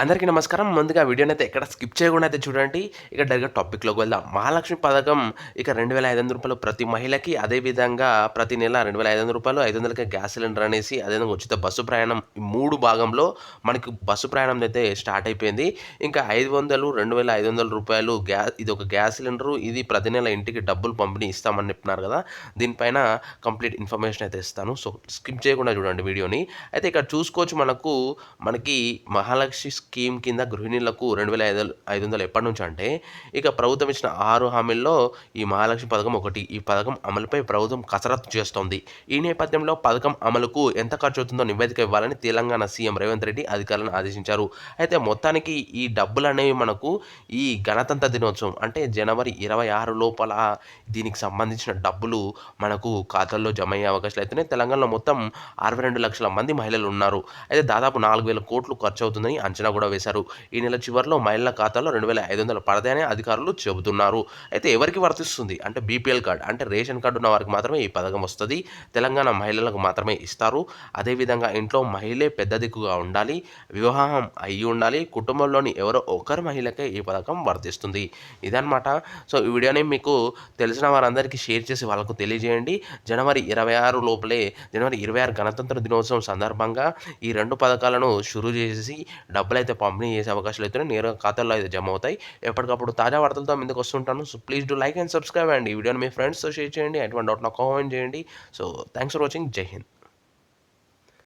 అందరికీ నమస్కారం. ముందుగా వీడియోని అయితే ఎక్కడ స్కిప్ చేయకుండా అయితే చూడండి. ఇక డైరెక్ట్ టాపిక్లోకి వెళ్దాం. మహాలక్ష్మి పథకం ఇక రెండు వేల ఐదు వందల రూపాయలు ప్రతి మహిళకి అదేవిధంగా ప్రతి నెల రెండు వేల ఐదు వందల రూపాయలు ఐదు వందలకి గ్యాస్ సిలిండర్ అనేసి అదేవిధంగా ఉచిత బస్సు ప్రయాణం ఈ మూడు భాగంలో మనకి బస్సు ప్రయాణం అయితే స్టార్ట్ అయిపోయింది. ఇంకా ఐదు వందలు రెండు వేల ఐదు వందల రూపాయలు గ్యాస్ ఇది ఒక గ్యాస్ సిలిండరు ఇది ప్రతి నెల ఇంటికి డబ్బులు పంపిణీ ఇస్తామని చెప్తున్నారు కదా. దీనిపైన కంప్లీట్ ఇన్ఫర్మేషన్ అయితే ఇస్తాను. సో స్కిప్ చేయకుండా చూడండి వీడియోని. అయితే ఇక్కడ చూసుకోవచ్చు మనకు మనకి మహాలక్ష్మి స్కీమ్ కింద గృహిణులకు రెండు వేల ఐదు ఐదు వందలు ఎప్పటి నుంచి అంటే ఇక ప్రభుత్వం ఇచ్చిన ఆరు హామీల్లో ఈ మహాలక్ష్మి పథకం ఒకటి. ఈ పథకం అమలుపై ప్రభుత్వం కసరత్తు చేస్తోంది. ఈ నేపథ్యంలో పథకం అమలుకు ఎంత ఖర్చు అవుతుందో నివేదిక ఇవ్వాలని తెలంగాణ సీఎం రేవంత్ రెడ్డి అధికారులను ఆదేశించారు. అయితే మొత్తానికి ఈ డబ్బులు అనేవి మనకు ఈ గణతంత్ర దినోత్సవం అంటే జనవరి ఇరవై ఆరు లోపల దీనికి సంబంధించిన డబ్బులు మనకు ఖాతాల్లో జమ అయ్యే అవకాశాలు అయితేనే తెలంగాణలో మొత్తం అరవై రెండు లక్షల మంది మహిళలు ఉన్నారు. అయితే దాదాపు నాలుగు వేల కోట్లు ఖర్చు అవుతుందని అంచనా కూడా వేశారు. ఈ నెల చివరిలో మహిళల ఖాతాలో రెండు వేల ఐదు వందలు పడతాయని అధికారులు చెబుతున్నారు. అయితే ఎవరికి వర్తిస్తుంది? అంటే బీపీఎల్ కార్డు అంటే రేషన్ కార్డు ఉన్న వారికి మాత్రమే ఈ పథకం వస్తుంది. తెలంగాణ మహిళలకు మాత్రమే ఇస్తారు. అదేవిధంగా ఇంట్లో మహిళే పెద్ద దిక్కుగా ఉండాలి వివాహం అయ్యి ఉండాలి కుటుంబంలోని ఎవరో ఒకరి మహిళకే ఈ పథకం వర్తిస్తుంది. ఇదనమాట సో ఈ వీడియోని మీకు తెలిసిన వారందరికీ షేర్ చేసి వాళ్ళకు తెలియజేయండి. జనవరి ఇరవై ఆరు లోపలే జనవరి ఇరవై ఆరు గణతంత్ర దినోత్సవం సందర్భంగా ఈ రెండు పథకాలను షురూ చేసి డబ్బులు అయితే పంపిణీ చేసే అవకాశాలు అయితే నేరుగా ఖాతాల్లో అయితే జమ అవుతాయి. ఎప్పటికప్పుడు తాజా వార్తలతో ముందుకు వస్తుంటాను. So please do like and subscribe అండి. ఈ వీడియోని మీ ఫ్రెండ్స్తో షేర్ చేయండి. ఎటువంటి డౌట్ నాకు కామెంట్ చేయండి. సో థ్యాంక్స్ ఫర్ వాచింగ్ జై హింద్